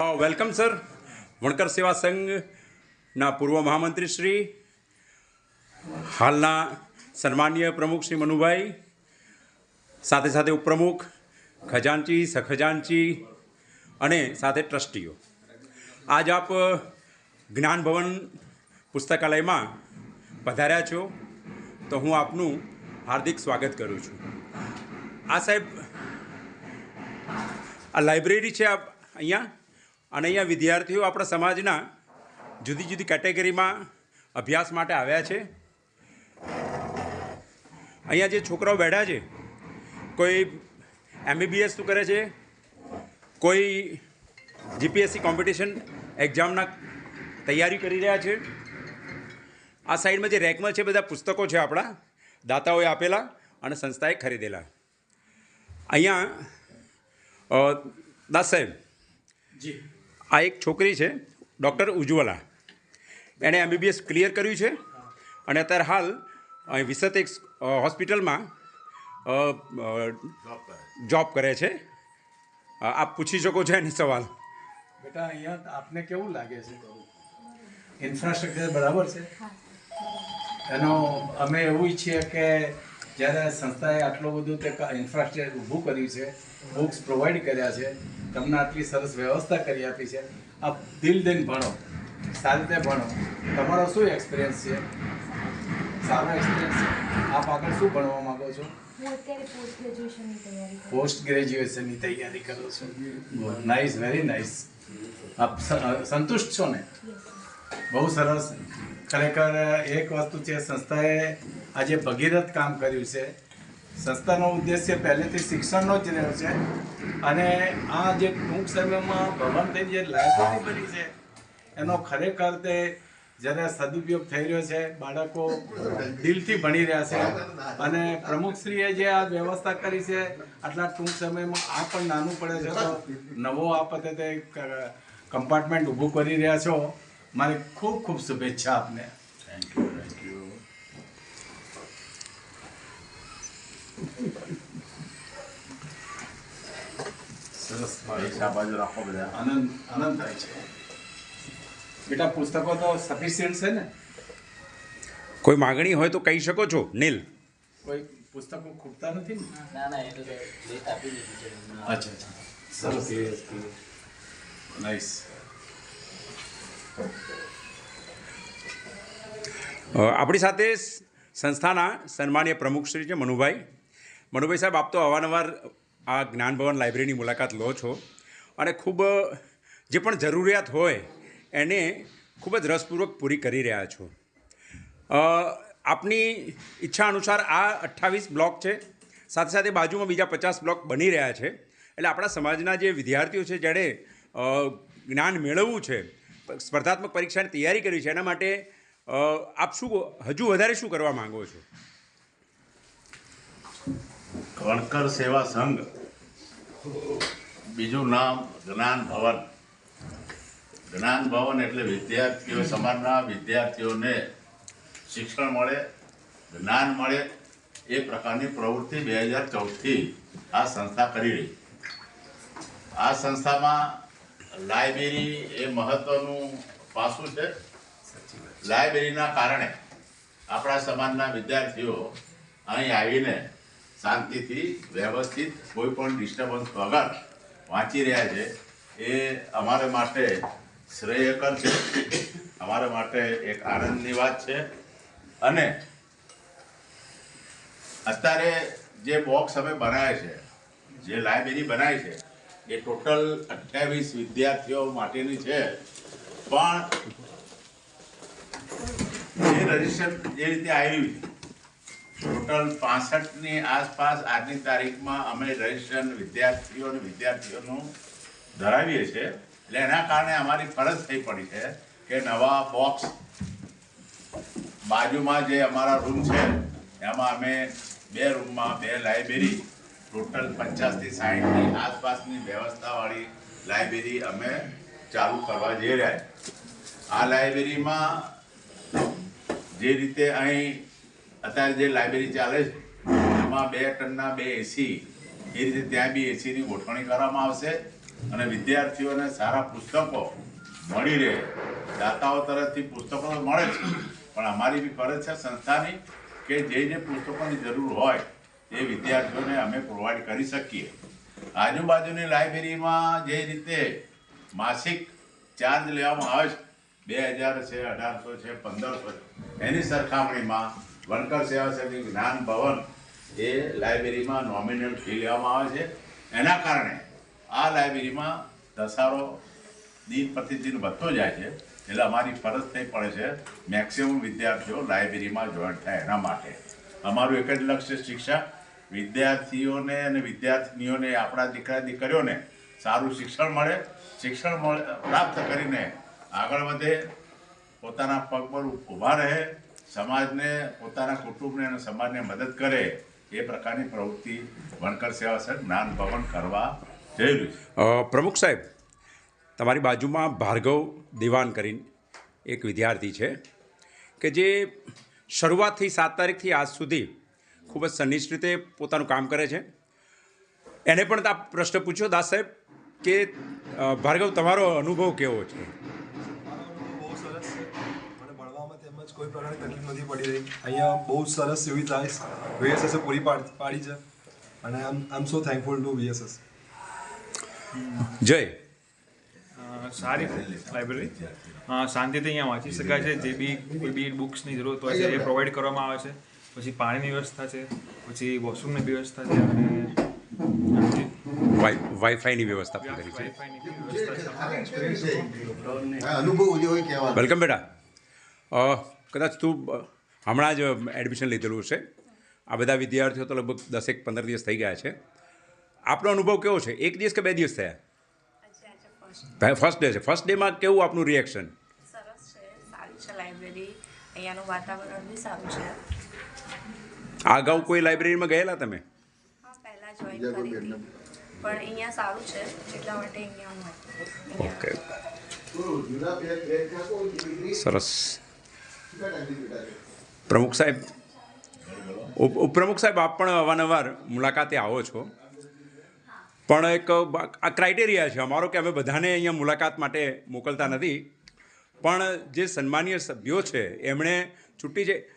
Welcome sir વણકર સેવા સંઘના પૂર્વ મહામંત્રી શ્રી હાલના સન્માનીય પ્રમુખ શ્રી મનુભાઈ સાથે સાથે ઉપપ્રમુખ ખજાનચી સખજાનચી અને સાથે ટ્રસ્ટીઓ આજ આપ જ્ઞાન ભવન પુસ્તકાલયમાં પધાર્યા છો તો હું આપનું હાર્દિક સ્વાગત કરું છું આ સાહેબ આ લાઇબ્રેરી છે આપ અહીંયા અને અહીંયા વિદ્યાર્થીઓ આપણા સમાજના જુદી જુદી કેટેગરીમાં અભ્યાસ માટે આવ્યા છે. અહીંયા જે છોકરાઓ બેઠા છે, કોઈ એમબીબીએસ કરે છે? કોઈ જીપીએસસી કોમ્પિટિશન એક્ઝામના તૈયારી કરી રહ્યા છે. આ સાઈડમાં જે રેકમાં છે, બધા પુસ્તકો છે આપણા, દાતાઓએ આપેલા અને સંસ્થાએ ખરીદેલા. અહીંયા દાસ સાહેબ. જી. આ એક છોકરી છે, ડૉક્ટર ઉજ્જવલા. એણે એમબીબીએસ ક્લિયર કર્યું છે અને અત્યારે હાલ અહીં વિસત એક હોસ્પિટલમાં જોબ કરે છે. આપ પૂછી શકો છો એની સવાલ. બેટા, અહીંયા આપને કેવું લાગે છે ઇન્ફ્રાસ્ટ્રક્ચર બરાબર છે? એનો અમે એવું ઈચ્છીએ કે જ્યારે સંસ્થાએ આટલું બધું તે ઇન્ફ્રાસ્ટ્રક્ચર ઊભું કર્યું છે બુક્સ પ્રોવાઈડ કર્યા છે તમને આટલી સરસ વ્યવસ્થા કરી આપી છે. આપ દિલ દઈને ભણો સારી રીતે ભણો. તમારો શું એક્સપિરિયન્સ છે? સારો એક્સપિરિયન્સ છે. આપ આગળ શું ભણવા માંગો છો? પોસ્ટ ગ્રેજ્યુએશનની તૈયારી કરું પોસ્ટ ગ્રેજ્યુએશનની તૈયારી કરો છો. નાઇસ વેરી નાઇસ આપ સંતુષ્ટ છો ને? બહુ સરસ. ખરેખર એક વસ્તુ છે સંસ્થાએ આજે ભગીરથ કામ કર્યું છે. સંસ્થાનો ઉદ્દેશ્ય પહેલેથી શિક્ષણનો જ રહ્યો છે. અને આ જે ટૂંક સમયમાં ભવનથી જે લાયબ્રેરી બની છે, એનો ખરેખર તે જ્યારે સદુપયોગ થઈ રહ્યો છે, બાળકો દિલથી ભણી રહ્યા છે. અને પ્રમુખશ્રીએ જે આ વ્યવસ્થા કરી છે, આટલા ટૂંક સમયમાં આ પણ નાનું પડે છે. તો નવો આપતે તે કમ્પાર્ટમેન્ટ ઊભું કરી રહ્યા છો. મારી ખૂબ ખૂબ શુભેચ્છા આપને. સરસ આનંદ આનંદ થાય છે. બેટા પુસ્તકો તો સફિશિયન્ટ છે ને? કોઈ માગણી હોય તો કહી શકો છો નીલ. કોઈ પુસ્તકો ખૂટતા નથી ના? ના એ તો લેટ આપી દીધું અચ્છા અચ્છા. સરસ. નાઇસ અ, આપણી સાથે સંસ્થાના સન્માનીય પ્રમુખ શ્રી છે મનુભાઈ. મનુભાઈ સાહેબ આપ તો અવારનવાર આ જ્ઞાન ભવન લાઇબ્રેરીની મુલાકાત લો છો. અને ખૂબ, જે પણ જરૂરિયાત હોય, એને ખૂબ જ રસપૂર્વક પૂરી કરી રહ્યા છો. આપની ઈચ્છા અનુસાર આ અઠ્ઠાવીસ બ્લોક છે. સાથે સાથે બાજુમાં બીજા પચાસ બ્લોક બની રહ્યા છે. એટલે આપણા સમાજના જે વિદ્યાર્થીઓ છે, જેણે જ્ઞાન મેળવવું છે, સ્પર્ધાત્મક પરીક્ષાની તૈયારી કરવી છે, એના માટે આપ શું હજુ વધારે શું કરવા માગો છો? વણકર સેવા સંઘ. બીજું નામ જ્ઞાન ભવન. જ્ઞાન ભવન એટલે વિદ્યાર્થીઓ, સમાજના વિદ્યાર્થીઓને શિક્ષણ મળે, જ્ઞાન મળે, એ પ્રકારની પ્રવૃત્તિ બે હજાર ચૌદથી આ સંસ્થા કરી રહી. આ સંસ્થામાં લાઇબ્રેરી એ મહત્વનું પાસું છે. લાઇબ્રેરીના કારણે આપણા સમાજના વિદ્યાર્થીઓ અહીં આવીને શાંતિથી વ્યવસ્થિત કોઈ પણ ડિસ્ટર્બન્સ વગર વાંચી રહ્યા છે, એ અમારા માટે શ્રેયકર છે. અમારા માટે એક આનંદની વાત છે. અને અત્યારે જે બોક્સ અમે બનાવ્યા છે, જે લાઇબ્રેરી બનાવી છે, એ ટોટલ અઠ્યાવીસ વિદ્યાર્થીઓ માટેની છે. પણ જે રજિસ્ટર જે રીતે આવ્યું ટોટલ પાસઠની આસપાસ આજની તારીખમાં અમે રજીસ્ટ્રેશન વિદ્યાર્થીઓ અને વિદ્યાર્થીઓનું ધરાવીએ છીએ. એટલે એના કારણે અમારી ફરજ થઈ પડી છે કે નવા બોક્સ બાજુમાં જે અમારા રૂમ છે, એમાં અમે બે રૂમમાં બે લાઇબ્રેરી, ટોટલ પચાસથી સાઠની આસપાસની વ્યવસ્થાવાળી લાઇબ્રેરી અમે ચાલુ કરવા જઈ રહ્યા આ લાઇબ્રેરીમાં જે રીતે અહીં અત્યારે જે લાઇબ્રેરી ચાલે છે, એમાં બે ટનના બે એસી એ રીતે ત્યાં બી એસીની ગોઠવણી કરવામાં આવશે અને વિદ્યાર્થીઓને સારા પુસ્તકો મળી રહે. દાતાઓ તરફથી પુસ્તકો મળે છે પણ અમારી બી ફરજ છે સંસ્થાની કે જે જે પુસ્તકોની જરૂર હોય, એ વિદ્યાર્થીઓને અમે પ્રોવાઈડ કરી શકીએ. આજુબાજુની લાઇબ્રેરીમાં જે રીતે માસિક ચાર્જ લેવામાં આવે છે, બે હજાર છે, અઢારસો છે, પંદરસો છે, એની સરખામણીમાં વનકર સેવા સમિતિ જ્ઞાન ભવન એ લાઇબ્રેરીમાં નોમિનલ ફી લેવામાં આવે છે. એના કારણે આ લાઇબ્રેરીમાં ધસારો દિન પ્રતિદિન વધતો જાય છે. એટલે અમારી ફરજ થઈ પડે છે મેક્સિમમ વિદ્યાર્થીઓ લાઇબ્રેરીમાં જોઈન્ટ થાય એના માટે. અમારું એક જ લક્ષ્ય શિક્ષા. વિદ્યાર્થીઓને અને વિદ્યાર્થીનીઓને, આપણા દીકરા દીકરીઓને સારું શિક્ષણ મળે. શિક્ષણ મળે, પ્રાપ્ત કરીને આગળ વધે, પોતાના પગ પર ઊભા રહે સમાજને, પોતાના કુટુંબને અને સમાજને મદદ કરે એ પ્રકારની પ્રવૃત્તિ વણકર સેવા સર જ્ઞાન ભવન કરવા જઈ રહ્યું છે. પ્રમુખ સાહેબ, તમારી બાજુમાં ભાર્ગવ દિવાન કરીને એક વિદ્યાર્થી છે કે જે શરૂઆતથી સાત તારીખથી આજ સુધી ખૂબ જ સનિષ્ઠ રીતે પોતાનું કામ કરે છે. એને પણ આ પ્રશ્ન પૂછ્યો દાસ સાહેબ કે ભાર્ગવ, તમારો અનુભવ કેવો છે? કોઈ પ્રકારની તકલીફ નથી પડી રહી. અહીંયા બહુ સરસ સરસ સુવિધા વીએસએસે પૂરી પાડી છે. અને I am so thankful to VSS Jay. સારી લાઇબ્રેરી. શાંતિથી અહીંયા વાંચી શકાય છે. જે બી કોઈ બી બુક્સની જરૂરત હોય છે એ પ્રોવાઈડ કરવામાં આવે છે. પછી પાણીની વ્યવસ્થા છે પછી વોશરૂમની વ્યવસ્થા છે અને વાઈ વાઈફાઈની વ્યવસ્થા પણ કરી છે. વેલકમ બેટા. અ, કદાચ તું હમણાં જ એડમિશન લીધેલું છે આ બધા વિદ્યાર્થીઓ તો લગભગ દસેક પંદર દિવસ થઈ ગયા છે. આપનો અનુભવ કેવો છે? એક દિવસ કે બે દિવસ થયા? ફર્સ્ટ ડે છે. ફર્સ્ટ ડેમાં કેવું આપનું રિએક્શન સરસ છે. સારી છે લાઇબ્રેરી અહીંયાનું વાતાવરણ બી સારું છે. આ અગાઉ કોઈ લાઇબ્રેરીમાં ગયેલા તમે? હા જોઈન કરી હતી. પણ અહીંયા સારું છે. એટલા માટે અહીંયા હું ઓકે સરસ. પ્રમુખ સાહેબ, ઉપ- ઉપપ્રમુખ સાહેબ, આપ પણ અવારનવાર મુલાકાતે આવો છો. પણ એક, આ ક્રાઇટેરિયા છે. અમારો કે અમે બધાને અહીંયા મુલાકાત માટે મોકલતા નથી. પણ જે સન્માનીય સભ્યો છે, એમણે છૂટી છે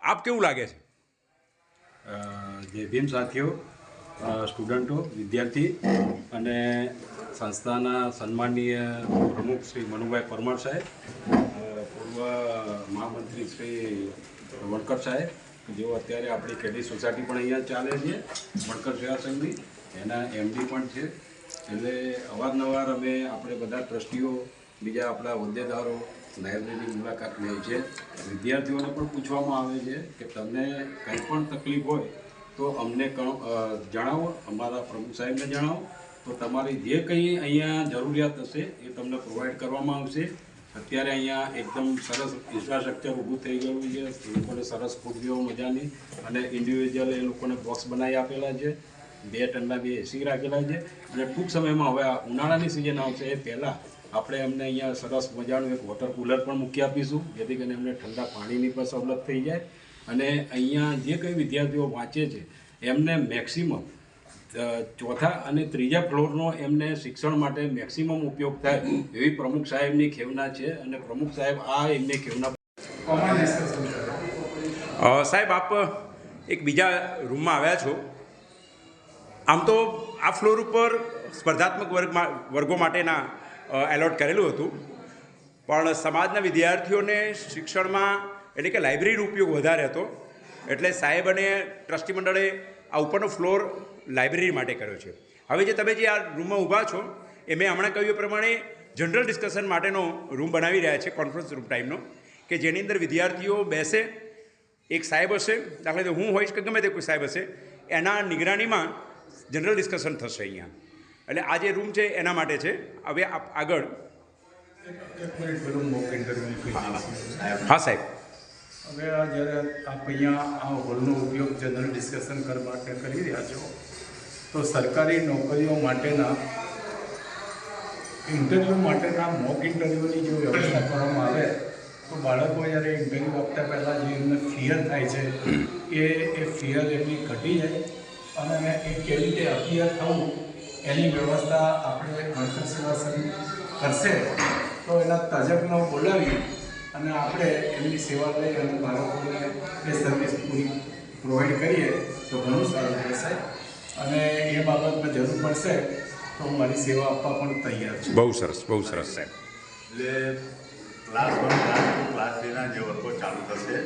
આપ કેવું લાગે છે? જે ભીમ સાથીઓ સ્ટુડન્ટો, વિદ્યાર્થી અને સંસ્થાના સન્માનીય પ્રમુખ શ્રી મનુભાઈ પરમાર સાહેબ પૂર્વ મહામંત્રી શ્રી વણકર સાહેબ જેઓ અત્યારે આપણી કેડી સોસાયટી પણ અહીંયા ચાલે છે, વણકર સેવા સંઘની. એના એમડી પણ છે. એટલે અવારનવાર અમે આપણે બધા ટ્રસ્ટીઓ, બીજા આપણા હોદ્દેદારો લાઇબ્રેરીની મુલાકાત લે છે. વિદ્યાર્થીઓને પણ પૂછવામાં આવે છે કે તમને કંઈ પણ તકલીફ હોય, તો અમને જણાવો. અમારા પ્રમુખ સાહેબને જણાવો. તો તમારી જે કંઈ અહીંયા જરૂરિયાત હશે એ તમને પ્રોવાઈડ કરવામાં આવશે. અત્યારે અહીંયા એકદમ સરસ ઇન્ફ્રાસ્ટ્રક્ચર ઊભું થઈ ગયું છે. લોકોને સરસ ખુરશીઓ મજાની અને ઇન્ડિવિજ્યુઅલ એ લોકોને બોક્સ બનાવી આપેલા છે. બે ટનના બે એસી રાખેલા છે. અને ટૂંક સમયમાં હવે આ ઉનાળાની સિઝન આવશે એ પહેલાં આપણે એમને અહીંયા સરસ મજાનું એક વોટર કુલર પણ મૂકી આપીશું. જેથી કરીને એમને ઠંડા પાણીની પણ સવલત થઈ જાય. અને અહીંયા જે કંઈ વિદ્યાર્થીઓ વાંચે છે, એમને મેક્સિમમ ચોથા અને ત્રીજા ફ્લોરનો એમને શિક્ષણ માટે મેક્સિમમ ઉપયોગ થાય એવી પ્રમુખ સાહેબની ખેવના છે અને પ્રમુખ સાહેબ આ એમની ખેવના સાહેબ આપ એક બીજા રૂમમાં આવ્યા છો. આમ તો આ ફ્લોર ઉપર સ્પર્ધાત્મક વર્ગમાં વર્ગો માટેના એલોટ કરેલું હતું. પણ સમાજના વિદ્યાર્થીઓને શિક્ષણમાં એટલે કે લાઇબ્રેરીનો ઉપયોગ વધારે હતો. એટલે સાહેબ અને ટ્રસ્ટી મંડળે આ ઉપરનો ફ્લોર લાઇબ્રેરી માટે કર્યો છે. હવે જે તમે જે આ રૂમમાં ઊભા છો એ મેં હમણાં કહ્યું એ પ્રમાણે જનરલ ડિસ્કશન માટેનો રૂમ બનાવી રહ્યા છે કોન્ફરન્સ રૂમ ટાઈપનો કે જેની અંદર વિદ્યાર્થીઓ બેસે એક સાહેબ હશે દાખલા તરીકે હું હોઈશ કે ગમે તે કોઈ સાહેબ હશે એના નિગરાનીમાં જનરલ ડિસ્કશન થશે અહીંયા. એટલે આ જે રૂમ છે એના માટે છે. હવે આપ આગળ. હા સાહેબ. હવે આ જ્યારે આપ અહીંયા આ હોલનો ઉપયોગ જનરલ ડિસ્કશન કરવા માટે કરી રહ્યા છો, તો સરકારી નોકરીઓ માટેના ઇન્ટરવ્યૂ માટેના મોક ઇન્ટરવ્યૂની જો વ્યવસ્થા કરવામાં આવે, તો બાળકો જ્યારે ઇન્ટરવ્યૂ આપતા પહેલાં જે એમને ફિયર થાય છે, એ એ ફિયર એમની ઘટી જાય અને એ કેવી રીતે અપિયર થવું એની વ્યવસ્થા આપણે ગણતર સેવા કરશે, તો એના તજજ્ઞો બોલાવી અને આપણે એમની સેવા લઈ અને બાળકોને એ સર્વિસ પૂરી પ્રોવાઈડ કરીએ તો ઘણું સારું રહેશે. અને એ બાબતમાં જરૂર પડશે તો હું મારી સેવા આપવા પણ તૈયાર છું. બહુ સરસ બહુ સરસ સાહેબ. એટલે class one class two class થ્રીના જે વર્ગો ચાલુ થશે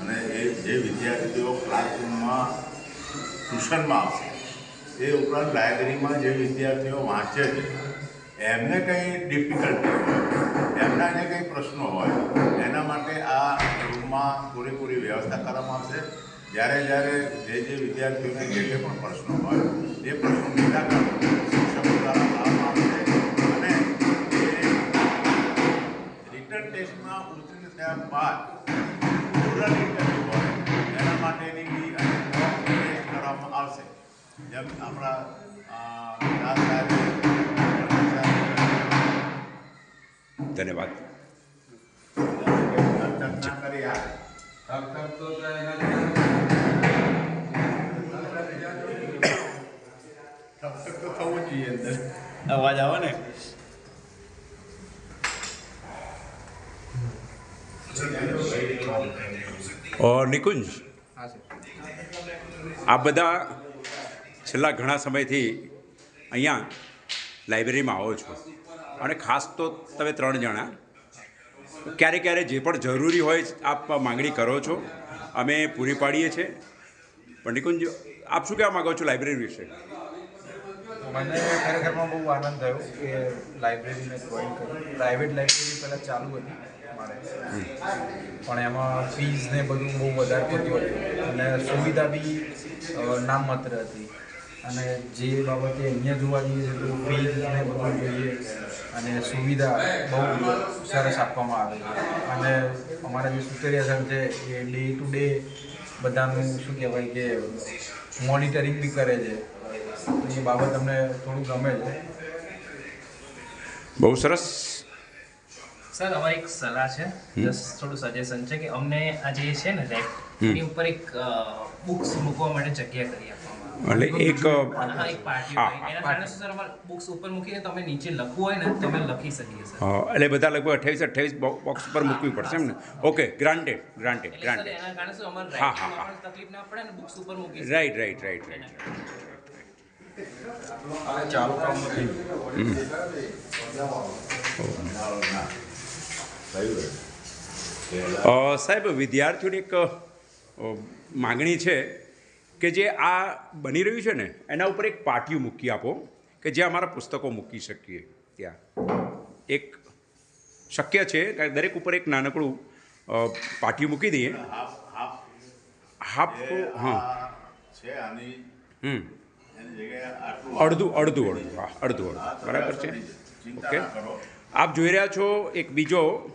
અને એ જે વિદ્યાર્થીઓ ક્લાસરૂમમાં ટ્યુશનમાં આવશે એ ઉપરાંત લાઇબ્રેરીમાં જે વિદ્યાર્થીઓ વાંચે છે એમને કંઈ ડિફિકલ્ટી એમના જે કંઈ પ્રશ્નો હોય એના માટે આ રૂમમાં પૂરેપૂરી વ્યવસ્થા કરવામાં આવશે. જ્યારે જ્યારે જે જે વિદ્યાર્થીઓને જે જે પણ પ્રશ્નો હોય એ પ્રશ્નો નિરાકરણ શિક્ષકો દ્વારા લાવવામાં આવશે. અને રિટર્ન ટેસ્ટમાં ઉત્તીર્ણ થયા બાદ ઓરલ ઇન્ટરવ્યુ હોય એના માટેની બી કરવામાં આવશે. જેમ આપણા દાસ સાહેબે, ધન્યવાદ. અવાજ આવે ને. નિકુંજ. આ બધા છેલ્લા ઘણા સમયથી અહીંયા લાઇબ્રેરીમાં આવો છો. અને ખાસ તો તમે ત્રણ જણા. ક્યારે ક્યારે જે પણ જરૂરી હોય આપ માંગણી કરો છો, અમે પૂરી પાડીએ છીએ. પણ આપ શું કહેવા માગો છો લાઇબ્રેરી વિશે? મને ખરેખરમાં બહુ આનંદ થયો કે લાઇબ્રેરી મેં જોઈન કરી પ્રાઇવેટ લાઇબ્રેરી પહેલાં ચાલુ હતી મારે. પણ એમાં ફીઝ ને બધું બહુ વધારે પડતું હતું. અને સુવિધા બી નામમાત્ર હતી. અને જે બાબતે અહીંયા જોવા જઈએ છે તો ફીસ ને બધું જોઈએ. અને સુવિધા બહુ સરસ આપવામાં આવે છે. અને અમારા જે સુતરિયા સર છે એ ડે ટુ ડે બધાનું શું કહેવાય કે મોનિટરિંગ બી કરે છે. એ બાબત અમને થોડું ગમે છે. બહુ સરસ. સર અમારી એક સલાહ છે. જસ્ટ થોડું સજેશન છે કે અમને આ જે છે ને રેક એની ઉપર એક બુક્સ મૂકવા માટે જગ્યા કરી આપવામાં એટલે એક હા હા, એટલે બધા લગભગ અઠ્યાવીસ અઠ્યાવીસ બોક્સ પર મૂકવી પડશે એમ ને? ઓકે ગ્રાન્ટેડ ગ્રાન્ટેડ ગ્રાન્ટેડ હા, હા, રાઇટિંગમાં પણ તકલીફ ના પડે ને બુક્સ ઉપર મૂકી શકીએ. રાઈટ રાઈટ રાઈટ રાઈટ ચાલુ કામ નથી. અ, સાહેબ વિદ્યાર્થીઓની એક માગણી છે કે જે આ બની રહ્યું છે ને એના ઉપર એક પાટિયું મૂકી આપો કે જે અમારા પુસ્તકો મૂકી શકીએ ત્યાં. એક શક્ય છે કે દરેક ઉપર એક નાનકડું પાટિયું મૂકી દઈએ. હાફ હા. છે હમ. અડધું અડધું અડધું હા અડધું અડધું. બરાબર છે? ઓકે. આપ જોઈ રહ્યા છો એક બીજો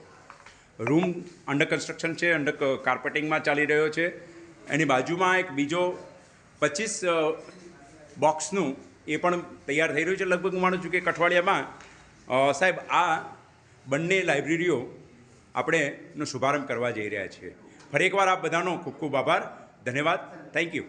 રૂમ અંડર કન્સ્ટ્રક્શન છે અંડર કાર્પેટિંગમાં ચાલી રહ્યો છે. એની બાજુમાં એક બીજો પચીસ બોક્સનું એ પણ તૈયાર થઈ રહ્યું છે. લગભગ હું માનું છું કે એક અઠવાડિયામાં સાહેબ, આ બંને લાઇબ્રેરીઓ આપણે નો શુભારંભ કરવા જઈ રહ્યા છીએ. ફરી એકવાર આપ બધાનો ખૂબ ખૂબ આભાર. ધન્યવાદ. Thank you